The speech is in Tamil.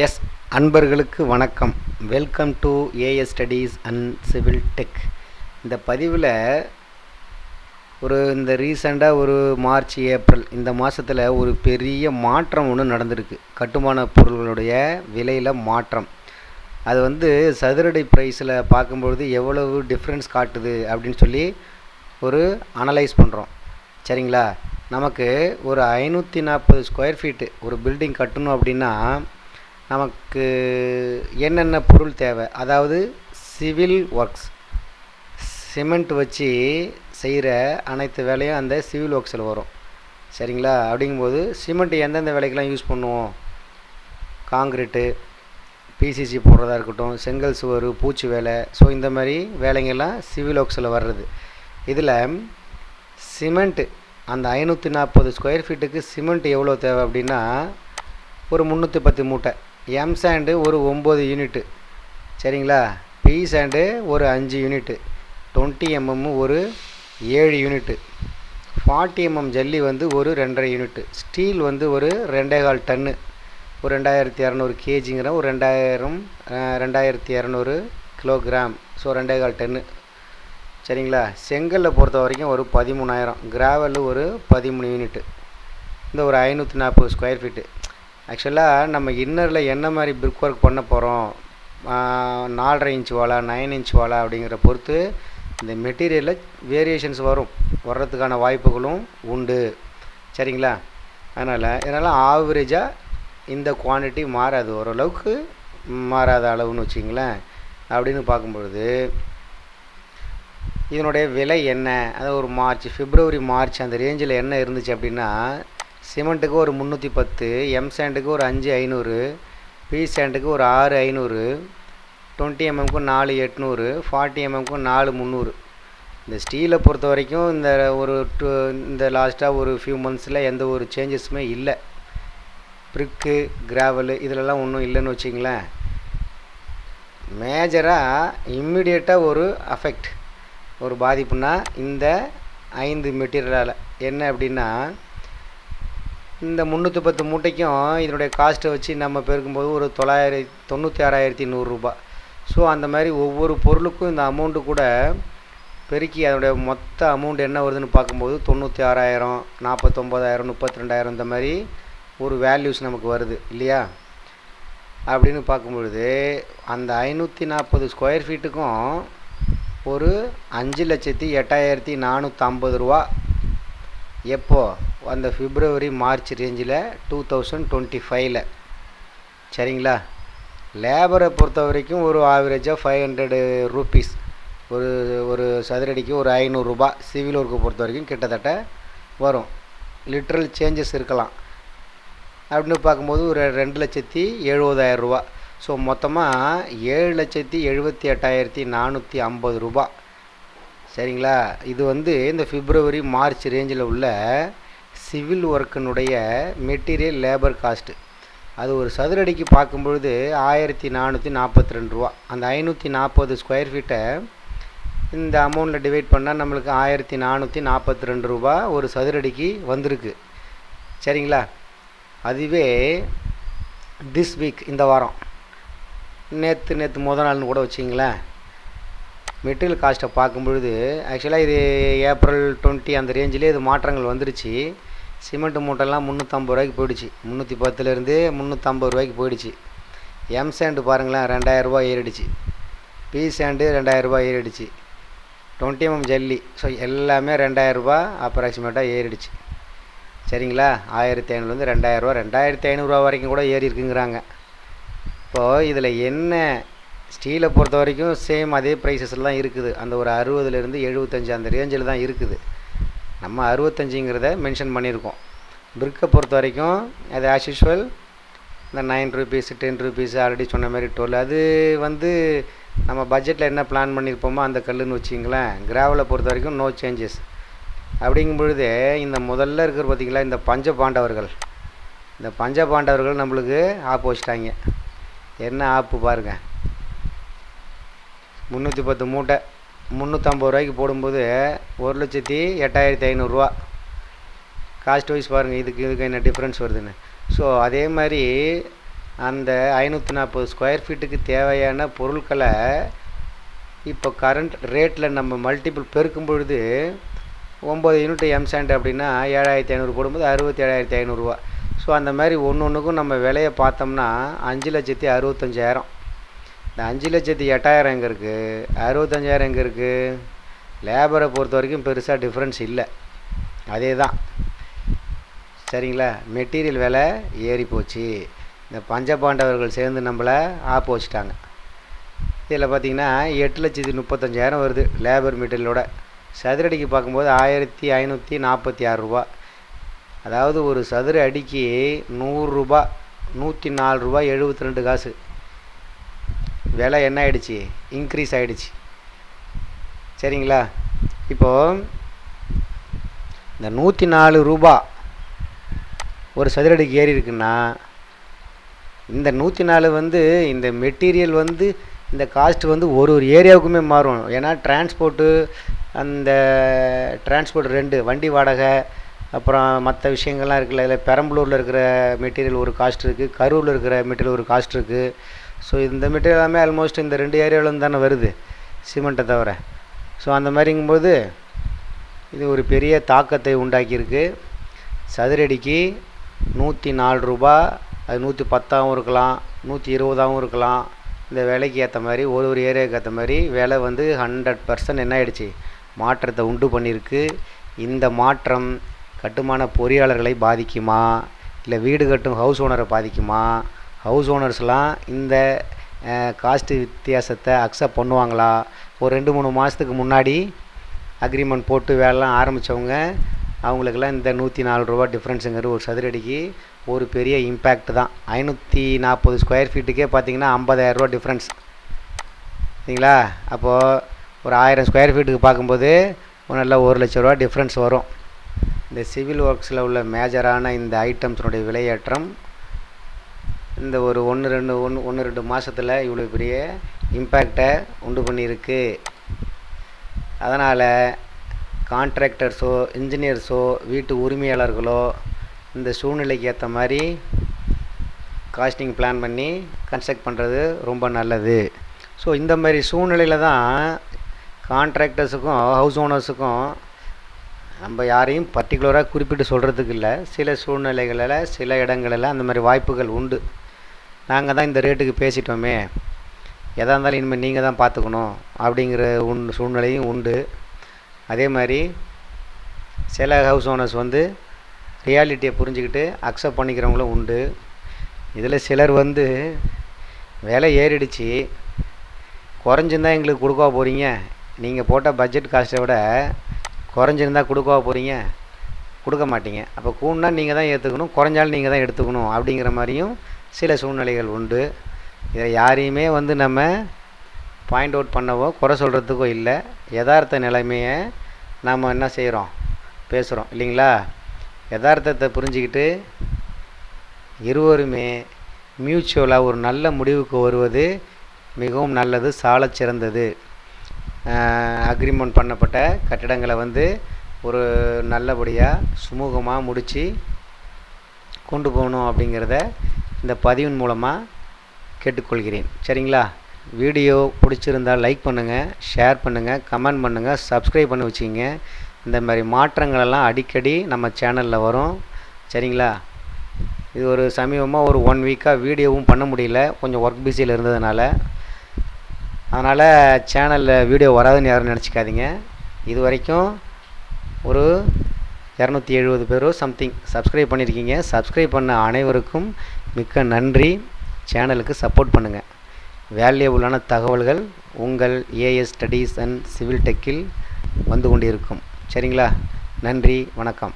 எஸ் அன்பர்களுக்கு வணக்கம். Welcome to AS studies and civil tech இந்த பதிவில் ஒரு இந்த ரீசெண்டாக ஒரு மார்ச் ஏப்ரல் இந்த மாதத்தில் ஒரு பெரிய மாற்றம் ஒன்று நடந்திருக்கு. கட்டுமான பொருள்களுடைய விலையில் மாற்றம். அது வந்து சதுரடி ப்ரைஸில் பார்க்கும்பொழுது எவ்வளவு டிஃப்ரென்ஸ் காட்டுது அப்படின்னு சொல்லி ஒரு அனலைஸ் பண்ணுறோம் சரிங்களா? நமக்கு ஒரு ஐநூற்றி நாற்பது ஸ்கொயர் ஃபீட்டு ஒரு பில்டிங் கட்டணும் அப்படின்னா நமக்கு என்னென்ன பொருள் தேவை? அதாவது சிவில் ஒர்க்ஸ். சிமெண்ட் வச்சு செய்கிற அனைத்து வேலையும் அந்த சிவில் ஒர்க்ஸில் வரும். சரிங்களா? அப்படிங்கும்போது சிமெண்ட் எந்தெந்த வேலைக்கெல்லாம் யூஸ் பண்ணுவோம்? காங்கிரீட்டு பிசிசி போடுறதா இருக்கட்டும் செங்கல் சுவர் பூச்சி வேலை. ஸோ இந்த மாதிரி வேலைங்கெல்லாம் சிவில் ஒர்க்ஸில் வர்றது. இதில் சிமெண்ட்டு அந்த ஐநூற்றி நாற்பது ஸ்கொயர் ஃபீட்டுக்கு சிமெண்ட் எவ்வளோ தேவை அப்படின்னா ஒரு முந்நூற்றி பத்து மூட்டை. எம் சாண்டு ஒரு ஒம்பது யூனிட்டு சரிங்களா? பி சாண்டு ஒரு அஞ்சு யூனிட்டு டுவெண்ட்டி எம்எம் ஒரு ஏழு யூனிட்டு ஃபார்ட்டி எம்எம் ஜல்லி வந்து ஒரு ரெண்டரை யூனிட்டு ஸ்டீல் வந்து ஒரு ரெண்டே கால் டன்னு ஒரு ரெண்டாயிரத்தி இரநூறு கேஜிங்கிற ஒரு ரெண்டாயிரம் ரெண்டாயிரத்தி இரநூறு கிலோகிராம் ஸோ ரெண்டே கால் டன்னு சரிங்களா? செங்கலில் பொறுத்த வரைக்கும் ஒரு பதிமூணாயிரம். கிராவல் ஒரு பதிமூணு யூனிட்டு இந்த ஒரு ஐநூற்றி நாற்பது ஸ்கொயர் ஃபீட்டு ஆக்சுவலாக நம்ம இன்னரில் என்ன மாதிரி பிரிக் ஒர்க் பண்ண போகிறோம் நாலரை இன்ச் வாழா நைன் இன்ச் வாழா அப்படிங்கிற பொறுத்து இந்த மெட்டீரியலில் வேரியேஷன்ஸ் வரும். வர்றதுக்கான வாய்ப்புகளும் உண்டு. சரிங்களா? அதனால் இதனால் ஆவரேஜாக இந்த குவான்டிட்டி மாறாது. ஓரளவுக்கு மாறாத அளவுன்னு வச்சிங்களேன் அப்படின்னு பார்க்கும்பொழுது இதனுடைய விலை என்ன? அது ஒரு மார்ச் பிப்ரவரி மார்ச் அந்த ரேஞ்சில் என்ன இருந்துச்சு அப்படின்னா சிமெண்ட்டுக்கு ஒரு முந்நூற்றி பத்து எம் சாண்டுக்கு ஒரு அஞ்சு ஐநூறு பி சாண்டுக்கு ஒரு ஆறு ஐநூறு டுவெண்ட்டி எம்எம்க்கு நாலு எட்நூறு ஃபார்ட்டி எம்எம்க்கு நாலு முந்நூறு. இந்த ஸ்டீலை பொறுத்த வரைக்கும் இந்த ஒரு டூ இந்த லாஸ்ட்டாக ஒரு ஃபியூ மந்த்ஸில் எந்த ஒரு சேஞ்சஸுமே இல்லை. ப்ரிக்கு கிராவலு இதிலெல்லாம் ஒன்றும் இல்லைன்னு வச்சிங்களேன் மேஜராக இம்மிடியட்டாக ஒரு அஃபெக்ட் ஒரு பாதிப்புனா இந்த ஐந்து மெட்டீரியலால் என்ன அப்படின்னா இந்த முந்நூற்றி பத்து மூட்டைக்கும் இதனுடைய காஸ்ட்டை வச்சு நம்ம பெருக்கும்போது ஒரு தொள்ளாயிரத்தி தொண்ணூற்றி ஆறாயிரத்தி நூறுரூபா ஸோ அந்த மாதிரி ஒவ்வொரு பொருளுக்கும் இந்த அமௌண்ட்டு கூட பெருக்கி அதனுடைய மொத்த அமௌண்ட் என்ன வருதுன்னு பார்க்கும்போது தொண்ணூற்றி ஆறாயிரம் நாற்பத்தொம்போதாயிரம் முப்பத்தி ரெண்டாயிரம் இந்த மாதிரி ஒரு வேல்யூஸ் நமக்கு வருது இல்லையா? அப்படின்னு பார்க்கும்பொழுது அந்த ஐநூற்றி நாற்பது ஸ்கொயர் ஃபீட்டுக்கும் ஒரு அஞ்சு லட்சத்தி எட்டாயிரத்தி நானூற்றம்பது ரூபா. எப்போது அந்த பிப்ரவரி மார்ச் ரேஞ்சில் டூ தௌசண்ட் டுவெண்ட்டி ஃபைவ்ல சரிங்களா? லேபரை பொறுத்த வரைக்கும் ஒரு ஆவரேஜாக ஃபைவ் ஹண்ட்ரடு ரூபீஸ் ஒரு ஒரு சதுரடிக்கு ஒரு ஐநூறுரூபா சிவில் ஒர்க்கை பொறுத்த வரைக்கும் கிட்டத்தட்ட வரும். லிட்ரல் சேஞ்சஸ் இருக்கலாம். அப்படின்னு பார்க்கும்போது ஒரு ரெண்டு லட்சத்தி எழுபதாயிரம் ரூபா. ஸோ மொத்தமாக ஏழு லட்சத்தி எழுபத்தி எட்டாயிரத்தி நானூற்றி ஐம்பது ரூபா. சரிங்களா? இது வந்து இந்த பிப்ரவரி மார்ச் ரேஞ்சில் உள்ள சிவில் ஒர்க்கினுடைய மெட்டீரியல் லேபர் காஸ்ட்டு அது ஒரு சதுரடிக்கு பார்க்கும்பொழுது ஆயிரத்தி நானூற்றி நாற்பத்தி ரெண்டு ரூபா. அந்த ஐநூற்றி நாற்பது ஸ்கொயர் ஃபீட்டை இந்த அமௌண்ட்டில் டிவைட் பண்ணால் நம்மளுக்கு ஆயிரத்தி நானூற்றி நாற்பத்தி ரெண்டு ரூபா ஒரு சதுரடிக்கு வந்திருக்கு. சரிங்களா? அதுவே திஸ் வீக் இந்த வாரம். நேற்று நேற்று முத நாள்னு கூட வச்சிங்களேன். மெட்டீரியல் காஸ்ட்டை பார்க்கும்பொழுது ஆக்சுவலாக இது ஏப்ரல் டுவெண்ட்டி அந்த ரேஞ்சிலே இது மாற்றங்கள் வந்துருச்சு. சிமெண்ட் மூட்டைலாம் முந்நூற்றம்பது ரூபாய்க்கு போயிடுச்சு. முந்நூற்றி பத்துலேருந்து முந்நூற்றம்பது ரூபாய்க்கு போயிடுச்சு. எம் சாண்டு பாருங்களேன் ரெண்டாயிரரூபா ஏறிடுச்சு. பி சாண்டு ரெண்டாயிரரூபா ஏறிடுச்சு. டுவெண்ட்டி எம்எம் ஜல்லி ஸோ எல்லாமே ரெண்டாயிரரூபா அப்ராக்சிமேட்டாக ஏறிடுச்சு. சரிங்களா? ஆயிரத்தி ஐநூறுலேருந்து ரெண்டாயிரரூவா ரெண்டாயிரத்தி ஐநூறுரூவா வரைக்கும் கூட ஏறி இருக்குங்கிறாங்க. இப்போது இதில் என்ன? ஸ்டீலை பொறுத்த வரைக்கும் சேம் அதே ப்ரைஸஸில் தான் இருக்குது. அந்த ஒரு அறுபதுலேருந்து எழுபத்தஞ்சு அந்த ரேஞ்சில் தான் இருக்குது. நம்ம அறுபத்தஞ்சிங்கிறத மென்ஷன் பண்ணியிருக்கோம். பிரிக்கை பொறுத்த வரைக்கும் அது ஆஸ் யூஷுவல் இந்த nine rupees ten rupees already சொன்ன மாதிரி டோல் அது வந்து நம்ம பட்ஜெட்டில் என்ன பிளான் பண்ணியிருப்போமோ அந்த கல்லுன்னு வச்சிங்களேன் கிராவலை பொறுத்த வரைக்கும் நோ சேஞ்சஸ் அப்படிங்கும் பொழுது இந்த முதல்ல இருக்கிற பார்த்திங்களா இந்த பஞ்ச பாண்டவர்கள். இந்த பஞ்ச பாண்டவர்கள் நம்மளுக்கு ஆப்பு வச்சிட்டாங்க. என்ன ஆப்பு பாருங்கள் முந்நூற்றி பத்து மூட்டை. முந்நூற்றம்பது ரூபாய்க்கு போடும்போது ஒரு லட்சத்தி எட்டாயிரத்தி ஐநூறுரூவா. காஸ்ட் வைஸ் பாருங்கள் இதுக்கு இதுக்கு என்ன டிஃப்ரென்ஸ் வருதுன்னு. ஸோ அதே மாதிரி அந்த ஐநூற்றி நாற்பது ஸ்கொயர் ஃபீட்டுக்கு தேவையான பொருட்களை இப்போ கரண்ட் ரேட்டில் நம்ம மல்டிபிள் பெருக்கும் பொழுது ஒம்பது யூனிட் எம்சாண்ட் அப்படின்னா ஏழாயிரத்தி ஐநூறு போடும்போது அறுபத்தி ஏழாயிரத்தி ஐநூறுரூவா. ஸோ அந்த மாதிரி ஒன்று ஒன்றுக்கும் நம்ம விலையை பார்த்தோம்னா அஞ்சு லட்சத்தி அறுபத்தஞ்சாயிரம். இந்த அஞ்சு லட்சத்தி எட்டாயிரம் எங்கே இருக்குது அறுபத்தஞ்சாயிரம் எங்கே இருக்குது லேபரை பொறுத்த வரைக்கும் பெருசாக டிஃப்ரென்ஸ் இல்லை. அதே தான் சரிங்களா? மெட்டீரியல் விலை ஏறி போச்சு. இந்த பஞ்சபாண்டவர்கள் சேர்ந்து நம்மளை ஆப்பு வச்சுட்டாங்க. இதில் பார்த்தீங்கன்னா எட்டு லட்சத்தி முப்பத்தஞ்சாயிரம் வருது லேபர் மெட்டீரியலோட. சதுரடிக்கு பார்க்கும்போது ஆயிரத்தி ஐநூற்றி நாற்பத்தி ஆறு ரூபா. அதாவது ஒரு சதுர அடிக்கு நூறுரூபா நூற்றி நாலு ரூபா எழுபத்தி ரெண்டு காசு. விலை என்ன ஆகிடுச்சி இன்க்ரீஸ் ஆகிடுச்சி சரிங்களா? இப்போது இந்த நூற்றி நாலு ரூபா ஒரு சதுரடிக்கு ஏறி இருக்குன்னா இந்த நூற்றி நாலு வந்து இந்த மெட்டீரியல் வந்து இந்த காஸ்ட் வந்து ஒரு ஒரு ஏரியாவுக்குமே மாறும். ஏன்னா டிரான்ஸ்போர்ட்டு அந்த டிரான்ஸ்போர்ட் ரெண்டு வண்டி வாடகை அப்புறம் மற்ற விஷயங்கள்லாம் இருக்குல்ல இதில் பெரம்பலூரில் இருக்கிற மெட்டீரியல் ஒரு காஸ்ட் இருக்குது கரூரில் இருக்கிற மெட்டீரியல் ஒரு காஸ்ட் இருக்குது ஸோ இந்த மெட்டீரியல் எல்லாமே ஆல்மோஸ்ட் இந்த ரெண்டு ஏரியாவிலும் தானே வருது சிமெண்ட்டை தவிர. ஸோ அந்த மாதிரிங்கும்போது இது ஒரு பெரிய தாக்கத்தை உண்டாக்கியிருக்கு. சதுரடிக்கு நூற்றி நாலு ரூபா அது நூற்றி பத்தாகவும் இருக்கலாம் நூற்றி இருபதாகவும் இருக்கலாம். இந்த விலைக்கு ஏற்ற மாதிரி ஒரு ஒரு ஏரியாவுக்கு ஏற்ற மாதிரி விலை வந்து ஹண்ட்ரட் பர்சன்ட் என்ன ஆகிடுச்சி மாற்றத்தை உண்டு பண்ணியிருக்கு. இந்த மாற்றம் கட்டுமான பொறியாளர்களை பாதிக்குமா? இல்லை வீடு கட்டும் ஹவுஸ் ஓனரை பாதிக்குமா? ஹவுஸ் ஓனர்ஸ்லாம் இந்த காஸ்ட்டு வித்தியாசத்தை அக்செப்ட் பண்ணுவாங்களா? ஒரு ரெண்டு மூணு மாதத்துக்கு முன்னாடி அக்ரிமெண்ட் போட்டு வேலைலாம் ஆரம்பித்தவங்க அவங்களுக்கெல்லாம் இந்த நூற்றி நாலு ரூபா டிஃப்ரென்ஸுங்கிறது ஒரு சதுரடிக்கு ஒரு பெரிய இம்பேக்ட் தான். ஐநூற்றி நாற்பது ஸ்கொயர் ஃபீட்டுக்கே பார்த்தீங்கன்னா ஐம்பதாயிரரூவா டிஃப்ரென்ஸ் சரிங்களா? அப்போது ஒரு ஆயிரம் ஸ்கொயர் ஃபீட்டுக்கு பார்க்கும்போது நல்ல ஒரு லட்ச ரூபா டிஃப்ரென்ஸ் வரும். இந்த சிவில் ஒர்க்ஸில் உள்ள மேஜரான இந்த ஐட்டம்ஸினுடைய விலையேற்றம் இந்த ஒரு ஒன்று ரெண்டு ஒன்று ஒன்று ரெண்டு மாதத்தில் இவ்வளோ பெரிய இம்பேக்டை உண்டு பண்ணியிருக்கு. அதனால் கான்ட்ராக்டர்ஸோ இன்ஜினியர்ஸோ வீட்டு உரிமையாளர்களோ இந்த சூழ்நிலைக்கு ஏற்ற மாதிரி காஸ்டிங் பிளான் பண்ணி கன்ஸ்ட்ரக்ட் பண்ணுறது ரொம்ப நல்லது. ஸோ இந்த மாதிரி சூழ்நிலையில் தான் கான்ட்ராக்டர்ஸுக்கும் ஹவுஸ் ஓனர்ஸுக்கும் நம்ம யாரையும் பர்டிகுலராக குறிப்பிட்டு சொல்கிறதுக்கு இல்லை. சில சூழ்நிலைகளில் சில இடங்களில் அந்த மாதிரி வாய்ப்புகள் உண்டு. நாங்கள் தான் இந்த ரேட்டுக்கு பேசிட்டோமே. எதாக இருந்தாலும் இனிமேல் நீங்கள் தான் பார்த்துக்கணும் அப்படிங்கிற உன் சூழ்நிலையும் உண்டு. அதே மாதிரி சில ஹவுஸ் ஓனர்ஸ் வந்து ரியாலிட்டியை புரிஞ்சுக்கிட்டு அக்செப்ட் பண்ணிக்கிறவங்களும் உண்டு. இதில் சிலர் வந்து விலை ஏறிடுச்சு. குறைஞ்சிருந்தா எங்களுக்கு கொடுக்கவா போகிறீங்க நீங்கள் போட்ட பட்ஜெட் காஸ்ட்டை விட குறைஞ்சிருந்தா கொடுக்கவா போகிறீங்க கொடுக்க மாட்டீங்க. அப்போ கூடுனா நீங்கள் தான் ஏற்றுக்கணும் குறைஞ்சாலும் நீங்கள் தான் எடுத்துக்கணும் அப்படிங்கிற மாதிரியும் சில சூழ்நிலைகள் உண்டு. இதை யாரையுமே வந்து நம்ம பாயிண்ட் அவுட் பண்ணவோ குறை சொல்கிறதுக்கோ இல்லை. யதார்த்த நிலைமையை நாம் என்ன செய்கிறோம் பேசுகிறோம் இல்லைங்களா? யதார்த்தத்தை புரிஞ்சுக்கிட்டு இருவருமே மியூச்சுவலாக ஒரு நல்ல முடிவுக்கு வருவது மிகவும் நல்லது சால சிறந்தது. அக்ரிமெண்ட் பண்ணப்பட்ட கட்டிடங்களை வந்து ஒரு நல்லபடியாக சுமூகமாக முடித்து கொண்டு போகணும் அப்படிங்கிறத இந்த பதிவின் மூலமாக கேட்டுக்கொள்கிறேன். சரிங்களா? வீடியோ பிடிச்சிருந்தால் லைக் பண்ணுங்கள் ஷேர் பண்ணுங்கள் கமெண்ட் பண்ணுங்கள் சப்ஸ்கிரைப் பண்ணி வச்சுக்கிங்க. இந்த மாதிரி மாற்றங்களெல்லாம் அடிக்கடி நம்ம சேனலில் வரும். சரிங்களா? இது ஒரு சமீபமாக ஒரு ஒன் வீக்காக வீடியோவும் பண்ண முடியல. கொஞ்சம் ஒர்க் பிஸியில் இருந்ததுனால. அதனால் சேனலில் வீடியோ வராதுன்னு யாரும் நினச்சிக்காதீங்க. இது வரைக்கும் ஒரு இரநூத்தி எழுபது பேரோ சம்திங் சப்ஸ்கிரைப் பண்ணியிருக்கீங்க சப்ஸ்கிரைப் பண்ண அனைவருக்கும் மிக்க நன்றி. சேனலுக்கு சப்போர்ட் பண்ணுங்கள் வேல்யூபுளான தகவல்கள் உங்கள் ஏஎஸ் ஸ்டடீஸ் அண்ட் சிவில் டெக்கில் வந்து கொண்டிருக்கும். சரிங்களா? நன்றி. வணக்கம்.